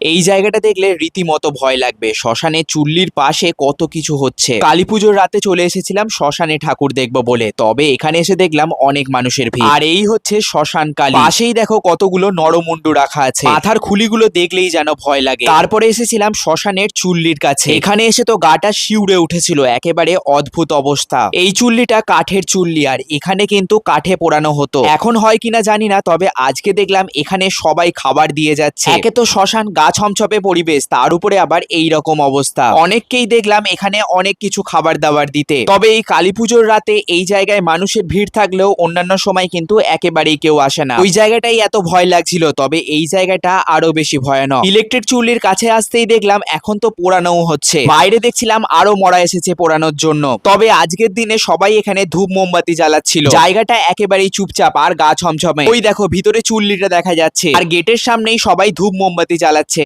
এই জায়গাটা দেখলে রীতিমতো ভয় লাগবে। শ্মশানে চুল্লির পাশে কত কিছু হচ্ছে। কালী পুজোর রাতে চলে এসেছিলাম, শ্মশানে ঠাকুর দেখব বলে। তবে এখানে এসে দেখলাম অনেক মানুষের ভিড়। আর এই হচ্ছে শ্মশান কালী। পাশেই দেখো কতগুলো নরমুন্ডু রাখা আছে। মাথার খুলিগুলো দেখলেই যেন ভয় লাগে। তারপরে এসেছিলাম শ্মশানের চুল্লির কাছে। এখানে এসে তো গাটা শিউরে উঠেছিল, একেবারে অদ্ভুত অবস্থা। এই চুল্লিটা কাঠের চুল্লি, আর এখানে কিন্তু কাঠে পোড়ানো হতো। এখন হয় কিনা জানি না, তবে আজকে দেখলাম এখানে সবাই খাবার দিয়ে যাচ্ছে। একে তো শ্মশান গা ছমছপে পরিবেশ, তার উপরে আবার এই রকম অবস্থা। অনেককেই দেখলাম এখানে অনেক কিছু খাবার দাবার দিতে। তবে এই কালী পুজোর রাতে এই জায়গায় মানুষের ভিড় থাকলেও অন্যান্য সময় কিন্তু একেবারেই কেউ আসে না। ওই জায়গাটাই এত ভয় লাগছিল, তবে এই জায়গাটা আরও বেশি ভয়ানক। ইলেকট্রিক চুল্লির কাছে আসতেই দেখলাম এখন তো পোড়ানোও হচ্ছে। বাইরে দেখছিলাম আরও মরা এসেছে পোড়ানোর জন্য। তবে আজকের দিনে সবাই এখানে ধূপ মোমবাতি জ্বালাচ্ছিল। জায়গাটা একেবারেই চুপচাপ আর গা ছমছমে। ওই দেখো, ভিতরে চুল্লিটা দেখা যাচ্ছে। আর গেটের সামনেই সবাই ধূপ মোমবাতি জ্বালাচ্ছে।